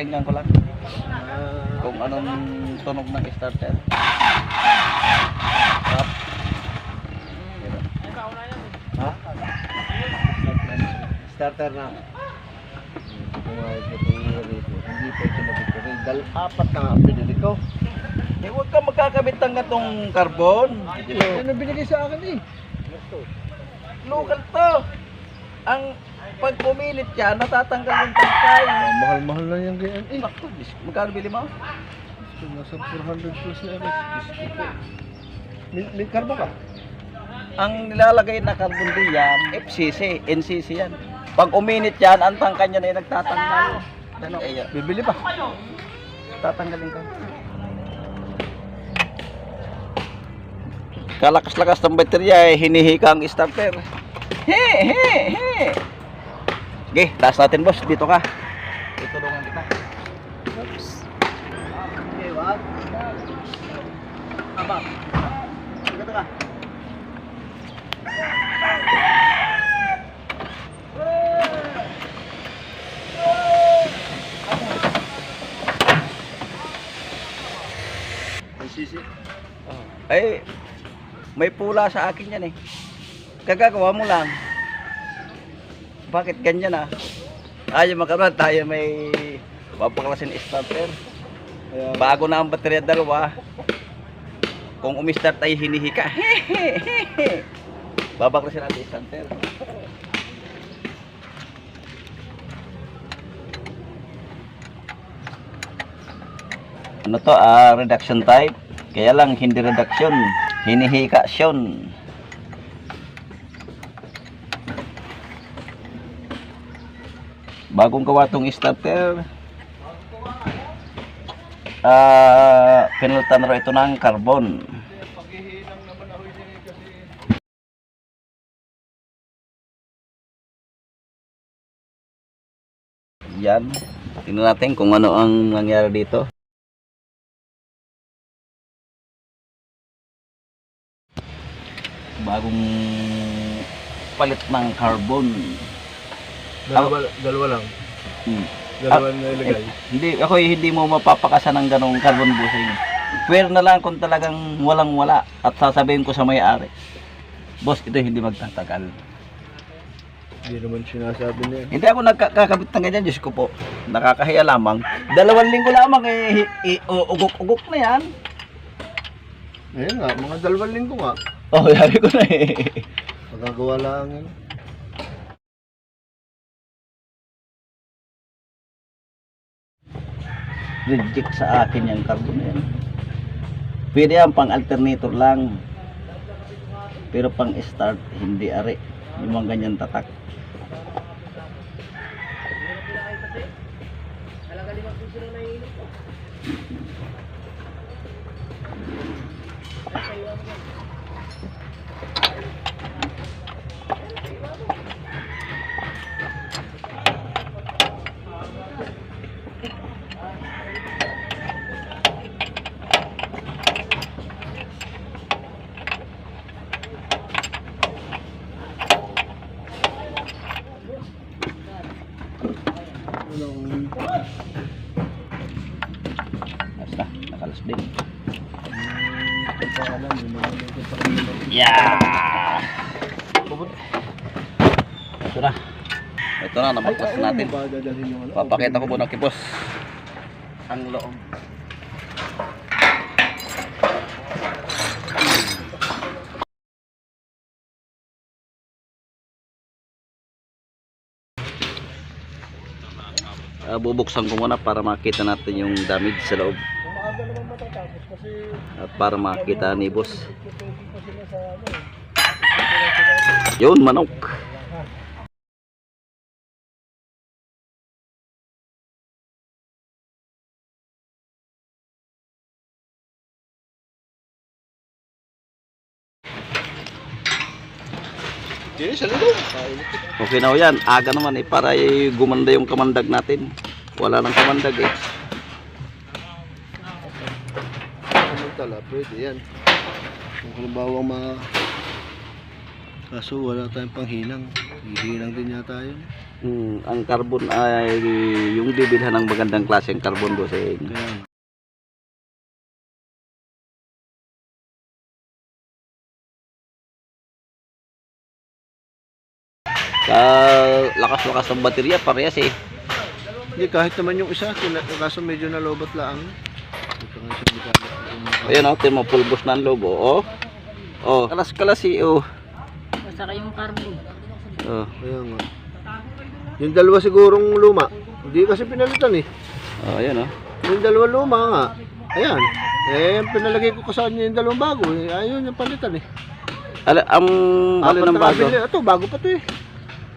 yan? papakinggan ko lang kung anong tunog ng starter. Tap. Yan. ha? Starter na. Hindi pa ito nabituri. Dahil apat na nga ang binili ko. Eh, huwag ka magkakabit ng gatong carbon. Ano binigay sa akin eh? Local to. Ang pag pumilit yan, natatanggal yung tangkay. Ah, mahal-mahal na yan ganyan eh. Diyos, magkano bili mo? Ito, nasa 400 plus na yan. May, may karba ka? Ang nilalagay na carbon diyan, FCC, NCC yan. Pag uminit yan, ang tangkay niya na yung nagtatanggal. Ano? Eh, Bibili pa. tatanggalin ka. Kalakas-lakas ng baterya eh, hinihika ang starter. He, he, he. Okay, taas natin boss, dito ka. Tutulungan kita. Oops. Okay, wag. Aba. Dito ka. Ay, may pula sa akin yan eh. Kagagawa mo lang. Bakit ganyan ah? Ayaw makaroon, tayo may papaklasin starter. Bago na ang baterya dalawa. Kung umistart ay hinihika. Babaklasin natin starter. Ano to? Ah, reduction type. Kaya lang hindi reduction, hinihika syon. Bagong gawa tong starter. Ah, pinalitan ro ito ng carbon. Yan. Tingnan natin kung ano ang nangyari dito. Bagong palit ng carbon. Dalawa, dalawa lang. Hmm. Dalawa na ilagay. Hindi, ako eh, hindi mo mapapakasan ng ganong carbon busing. Pwede na lang kung talagang walang wala at sasabihin ko sa may-ari. Boss, ito hindi magtatagal. Hindi naman sinasabi niya. Hindi ako nagkakabit ng ganyan, Diyos ko po. Nakakahiya lamang. Dalawang linggo lamang eh, u- ugok-ugok na yan. Ayun nga, mga dalawang linggo nga. Oh, sabi ko na eh. Magagawa lang yun. Reject sa akin yung carbon na yan. Pwede yan pang alternator lang. Pero pang start, hindi ari. Yung mga ganyan tatak. Anong... Basta, nakalas din. Hindi pa alam, yung mga nito pa rin naman. Yeah! Ito na. Ito na, nabaklas natin. ano? Papakita ko muna kay boss. Ang loob. Ah, bubuksan ko muna para makita natin yung damage sa loob at para makita ni boss. ano eh. Yun, manok. Hindi, sa loob. Okay na ho yan. Aga naman eh, para eh, gumanda yung kamandag natin. Wala nang kamandag eh. Samantala, pwede yan. Kung halimbawa mga Kaso wala tayong panghinang. Hihinang din yata yun. Hmm, ang carbon ay yung bibilhan ng magandang klaseng carbon bossing. Kaya Sa lakas-lakas ng baterya, parehas eh. Hindi, kahit naman yung isa, kaso medyo nalobat lang. Ayan o, oh, pulbos na ang lobo. Oh. Oh, kalas-kalas eh. Oh. Saka yung carbon. Oh. Kaya nga. Yung dalawa sigurong luma. Hindi kasi pinalitan eh. Oh, ayan oh. Yung dalawa luma nga. Ayan. Eh, pinalagay ko kasama niya yung dalawang bago. Eh, ayun yung palitan eh. Ala, ang alin Apat ng bago? Ito, bago pa to eh.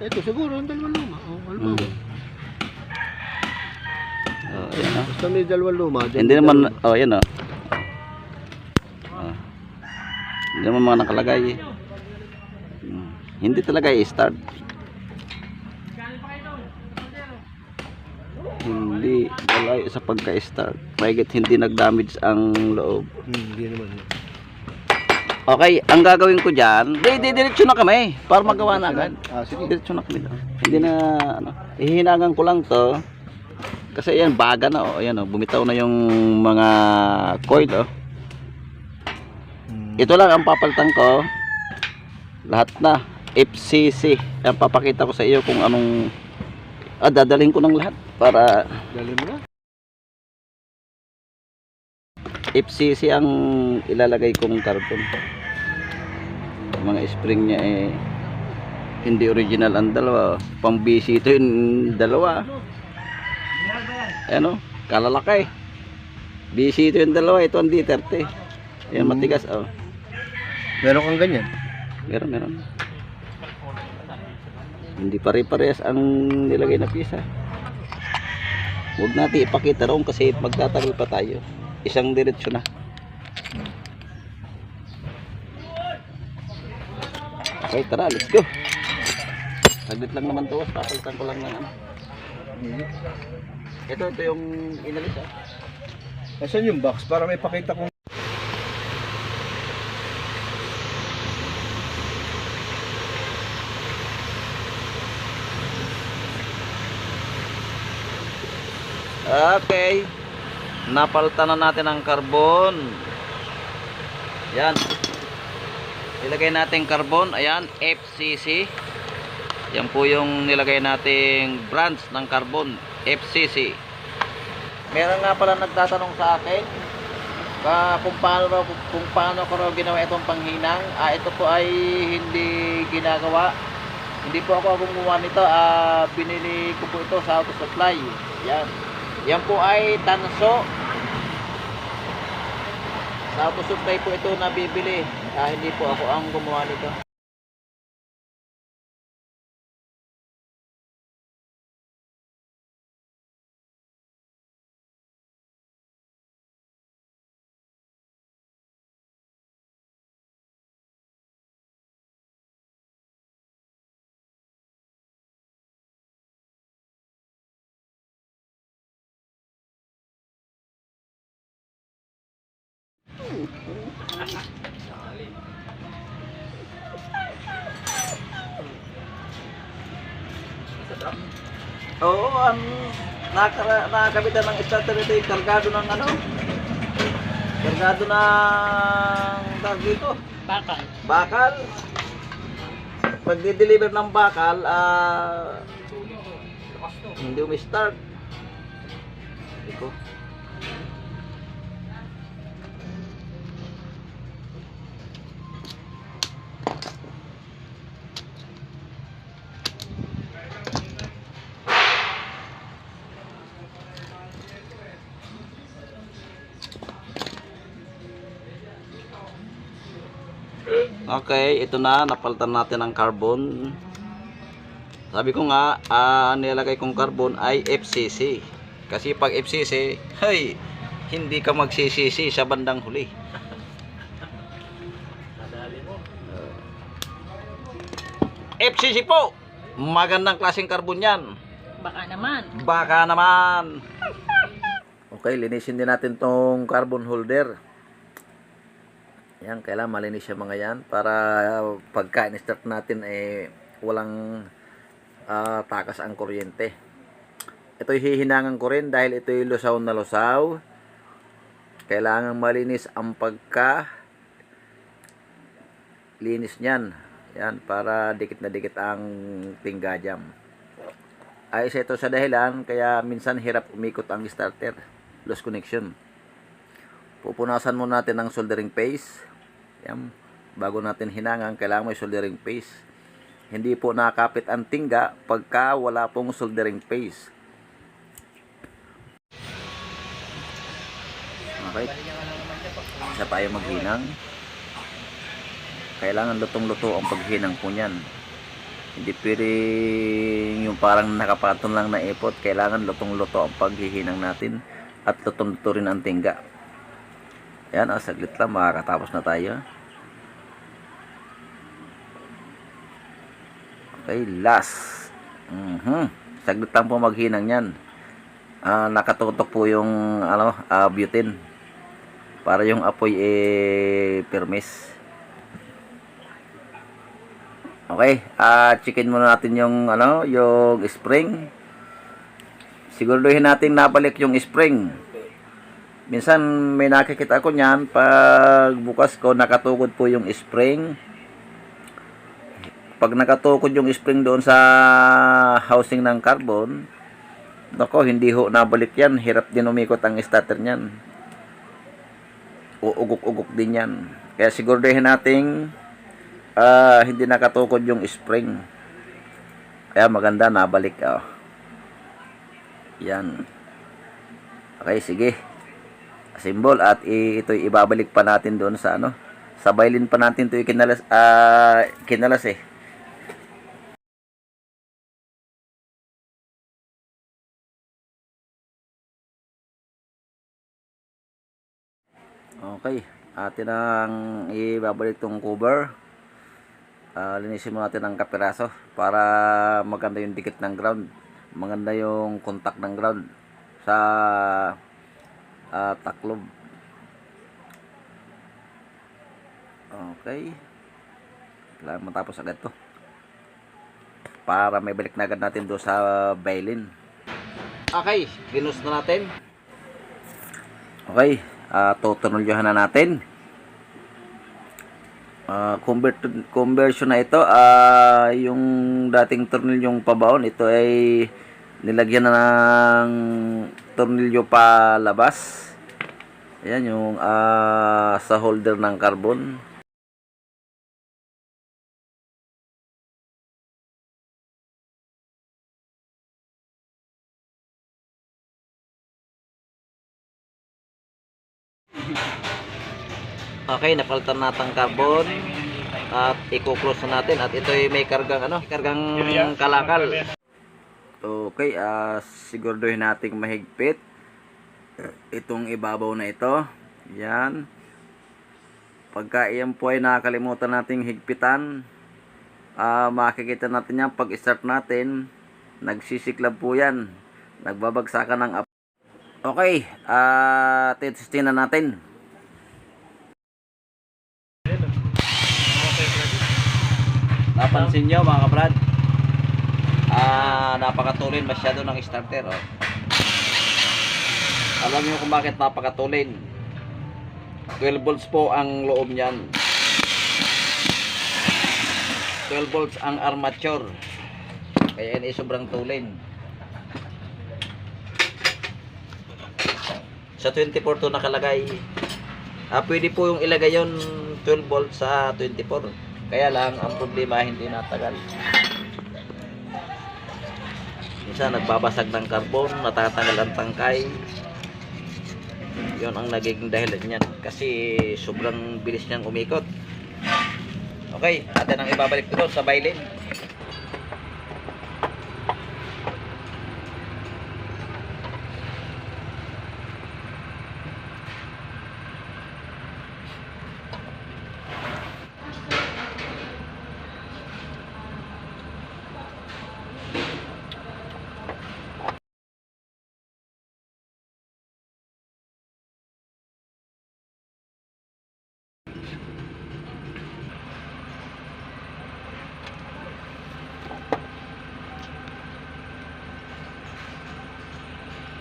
Ito, siguro yung dalawang luma. Oh, ano Hmm. bago. Oh, ayan oh. Basta may dalawang luma. Hindi naman, oh, ayan oh. Oh. Hindi naman mga nakalagay eh. Hmm. Hindi talaga i-start. Hindi wala sa pagka-start. Mahigit hindi nag-damage ang loob. Hmm, hindi naman. Okay, ang gagawin ko dyan, di, di, diretso na kami para magawa na agad. Ah, sige. Diretso na kami doon. Hindi na, ano, ihinagan ko lang to. Kasi yan, baga na, oh. Ayan, oh, bumitaw na yung mga coil, oh. Hmm. Ito lang ang papalitan ko. Lahat na. FCC. Ang papakita ko sa iyo kung anong, ah, dadalhin ko ng lahat para Dali mo na. FCC ang ilalagay kong carbon. Mga spring niya eh hindi original ang dalawa. Pang BC ito yung dalawa. Ano? Kalalaki. BC ito yung dalawa. Ito ang D30. Yan matigas oh. Meron kang ganyan. Meron, meron. Hindi pare-parehas ang nilagay na pisa. Huwag natin ipakita roon kasi magtatagal pa tayo. Isang diretsyo na. Okay, tara, let's go. Saglit lang naman to, papalitan ko lang ng ano. Ito, ito yung inalis ah. Nasaan yung box? Para may pakita kong Okay. Napalitan na natin ang carbon. Yan. Ilagay natin carbon. Ayan, FCC. Yan po yung nilagay nating branch ng carbon. FCC. Meron nga pala nagtatanong sa akin ka kung paano kung paano ko ginawa itong panghinang. Ah, ito po ay hindi ginagawa. Hindi po ako gumawa nito. Ah, binili ko po ito sa auto supply. Yan. Yan po ay tanso. Sa auto supply po ito nabibili. Ah, hindi po ako ang gumawa nito. Oo, ang nakara, nakakabitan ng yung kargado ng ano? Kargado ng tawag dito, Bakal. bakal. Pag di-deliver ng bakal, ah hindi umi-start. Ito. Okay, ito na, napalitan natin ang carbon. Sabi ko nga, ah, nilagay kong carbon ay FCC. Kasi pag FCC, hey, hindi ka magsisisi sa bandang huli. FCC po! Magandang klaseng carbon yan. Baka naman. Baka naman. Okay, linisin din natin tong carbon holder. Yan, kailangan malinis yung mga yan para uh, pagka in-start natin eh walang ah, takas ang kuryente. Ito'y hihinangan ko rin dahil ito'y lusaw na lusaw. Kailangan malinis ang pagka linis niyan. Yan, para dikit na dikit ang tingga jam. Ay, isa ito sa dahilan kaya minsan hirap umikot ang starter. Lost connection. Pupunasan mo natin ng soldering paste. Yan. Bago natin hinangan, kailangan may soldering paste. Hindi po nakakapit ang tingga pagka wala pong soldering paste. Okay. Isa tayo maghinang. Kailangan lutong-luto ang paghinang po niyan. Hindi pwedeng yung parang nakapatong lang na ipot. Kailangan lutong-luto ang paghihinang natin at lutong-luto rin ang tingga. Yan, ah, saglit lang, makakatapos na tayo. Okay, last. Mhm. Saglit lang po maghinang yan. Ah, nakatutok po yung ano, ah, butane. Para yung apoy eh permis. Okay, ah checkin muna natin yung ano, yung spring. Siguraduhin natin nabalik yung spring. Minsan may nakikita ko niyan pag bukas ko nakatukod po yung spring. Pag nakatukod yung spring doon sa housing ng carbon, nako hindi ho nabalik yan. Hirap din umikot ang starter niyan. Uugok-ugok din yan. Kaya siguraduhin nating ah, hindi nakatukod yung spring. Kaya maganda nabalik. Oh. Yan. Okay, sige symbol at ito'y ibabalik pa natin doon sa ano sa bailin pa natin ito kinalas ah kinalas eh Okay, atin ang ibabalik tong cover. Ah, linisin mo natin ang kapiraso para maganda yung dikit ng ground. Maganda yung contact ng ground sa ah, taklob. Okay. Kailangan matapos agad to. Para may balik na agad natin do sa bailin. Okay, ginus na natin. Okay, uh, tutunulyohan na natin. Ah, convert conversion na ito ah yung dating tornilyong pabaon ito ay nilagyan na ng tornilyo pa labas ayan yung ah, sa holder ng carbon. Okay, napalitan natin carbon at i-close na natin at ito ay may kargang ano, kargang kalakal. Okay, ah siguraduhin nating mahigpit itong ibabaw na ito. Yan. Pagka iyan po ay nakakalimutan nating higpitan, ah makikita natin yan pag start natin, nagsisiklab po yan. Nagbabagsakan ng ap- Okay, ah testin na natin. Napansin nyo mga kabrad? Ah, napakatulin masyado ng starter. Oh. Alam niyo kung bakit napakatulin? 12 volts po ang loob niyan. 12 volts ang armature. Kaya ay sobrang tulin. Sa 24 to nakalagay. Ah, pwede po yung ilagay yon 12 volts sa 24. Kaya lang, ang problema hindi natagal. Minsan nagbabasag ng karbon, natatanggal ang tangkay. Yun ang nagiging dahilan niyan. Kasi sobrang bilis niyang umikot. Okay, atin ang ibabalik ko sa bailin.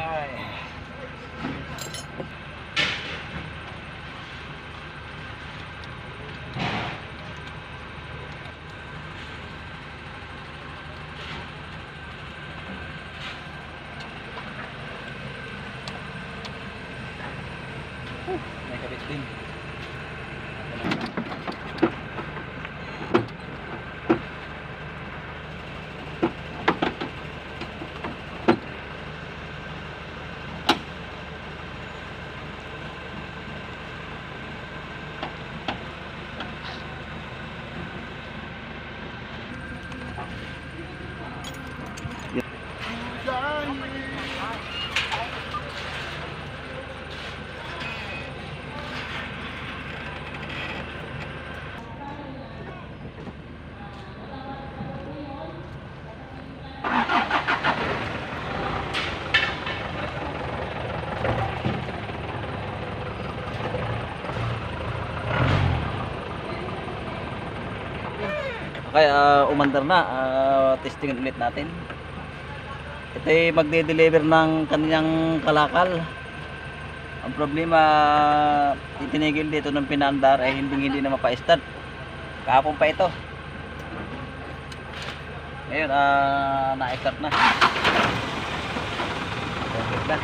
All right. Okay, ah, umandar na. Ah, testing ulit natin. Ito ay magde-deliver ng kanyang kalakal. Ang problema, itinigil dito ng pinandar ay hindi hindi na mapa-start. Kahapon pa ito. Ngayon, ah, na-start na. Okay na.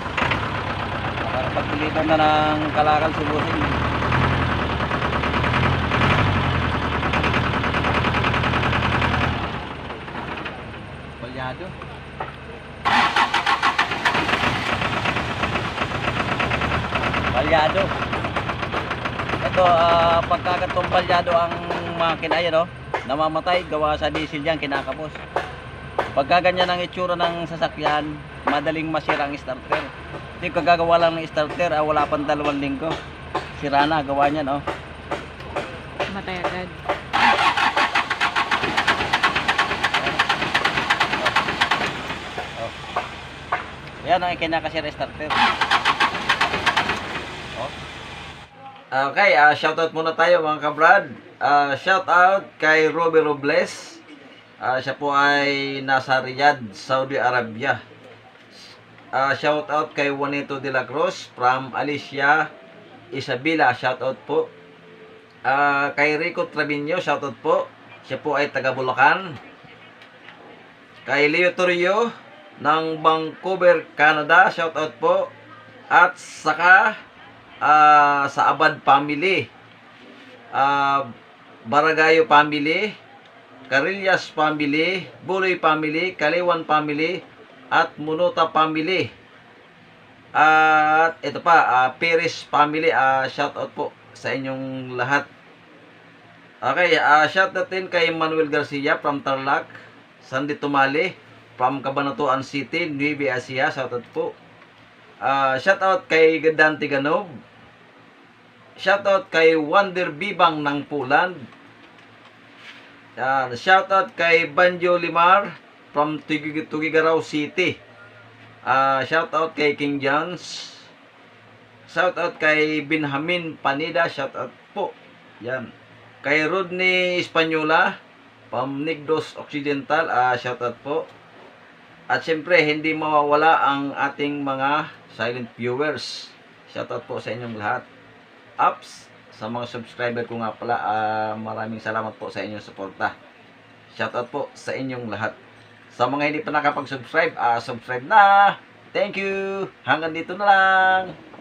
Para pag-deliver na ng kalakal subusin. Palyado. Palyado. Ito, ah, pagkakatong palyado ang makina yan, oh, namamatay, gawa sa diesel yan, kinakapos. Pagka ganyan ang itsura ng sasakyan, madaling masira ang starter. Hindi kagagawa lang ng starter, ah, wala pang dalawang linggo. Sira na, gawa niyan, oh. Matay agad. Yan ang kinakasira starter. Oh. Okay, ah shoutout muna tayo mga kabrad. Ah shoutout kay Roby Robles. Ah siya po ay nasa Riyadh, Saudi Arabia. Ah shoutout kay Juanito de la Cruz from Alicia Isabela. Shoutout po. Ah kay Rico Trevino, shoutout po. Siya po ay taga Bulacan. Kay Leo Torrio ng Vancouver, Canada. Shoutout po. At saka ah, sa Abad Family. Ah, Baragayo Family. Carillas Family. Buloy Family. Kaliwan Family. At Munuta Family. At ito pa, ah, Perez Family. Ah, shoutout po sa inyong lahat. Okay, ah shoutout din kay Manuel Garcia from Tarlac. Sandy Tumali from Cabanatuan City, Nueva Ecija. Shoutout po. Ah, shoutout kay Dante Ganob. Shoutout kay Wonder Bibang ng Poland. Ah, shoutout kay Banjo Limar from Tugig Tugigaraw City. Ah, shoutout kay King Jones. Shoutout kay Benjamin Panida. Shoutout po. Yan. Kay Rodney Espanyola from Negros Occidental. Ah, shoutout po. At syempre, hindi mawawala ang ating mga silent viewers. Shoutout po sa inyong lahat. Ups, sa mga subscriber ko nga pala, ah, maraming salamat po sa inyong suporta. Shoutout po sa inyong lahat. Sa mga hindi pa nakapag-subscribe, ah, subscribe na. Thank you. Hanggang dito na lang.